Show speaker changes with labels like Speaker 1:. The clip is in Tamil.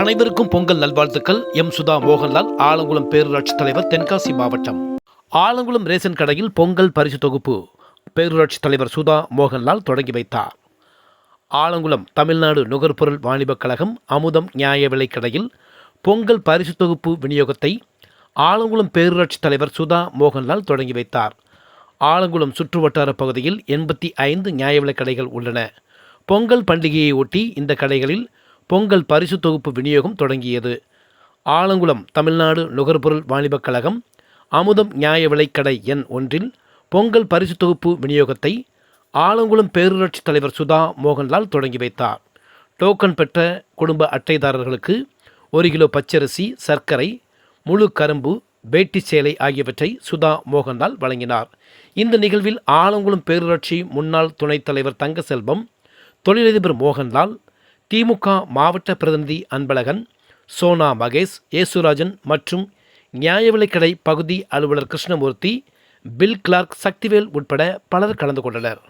Speaker 1: அனைவருக்கும் பொங்கல் நல்வாழ்த்துக்கள். எம். சுதா மோகன்லால் ஆலங்குளம் பேரூராட்சி தலைவர் தென்காசி மாவட்டம். ஆலங்குளம் ரேஷன் கடையில் பொங்கல் பரிசு தொகுப்பு. பேரூராட்சி தலைவர் சுதா மோகன்லால் தொடங்கி வைத்தார். ஆலங்குளம் தமிழ்நாடு நுகர்பொருள் வாணிபக் கழகம் அமுதம் நியாய விலைக் கடையில் பொங்கல் பரிசு தொகுப்பு விநியோகத்தை ஆலங்குளம் பேரூராட்சி தலைவர் சுதா மோகன்லால் தொடங்கி வைத்தார். ஆலங்குளம் சுற்றுவட்டார பகுதியில் எண்பத்தி ஐந்து நியாய விலைக் கடைகள் உள்ளன. பொங்கல் பண்டிகையை ஒட்டி இந்த கடைகளில் பொங்கல் பரிசு தொகுப்பு விநியோகம் தொடங்கியது. ஆலங்குளம் தமிழ்நாடு நுகர்பொருள் வாணிபக் கழகம் அமுதம் நியாய விலைக்கடை எண் ஒன்றில் பொங்கல் பரிசு தொகுப்பு விநியோகத்தை ஆலங்குளம் பேரூராட்சி தலைவர் சுதா மோகன்லால் தொடங்கி வைத்தார். டோக்கன் பெற்ற குடும்ப அட்டைதாரர்களுக்கு ஒரு கிலோ பச்சரிசி சர்க்கரை முழு கரும்பு வேட்டி சேலை ஆகியவற்றை சுதா மோகன்லால் வழங்கினார். இந்த நிகழ்வில் ஆலங்குளம் பேரூராட்சி முன்னாள் துணைத் தலைவர் தங்கசெல்வம் தொழிலதிபர் மோகன்லால் திமுக மாவட்ட பிரதிநிதி அன்பழகன் சோனா மகேஷ் ஏசுராஜன் மற்றும் நியாய விலைக்கடை பகுதி அலுவலர் கிருஷ்ணமூர்த்தி பில் கிளார்க் சக்திவேல் உட்பட பலர் கலந்து கொண்டனர்.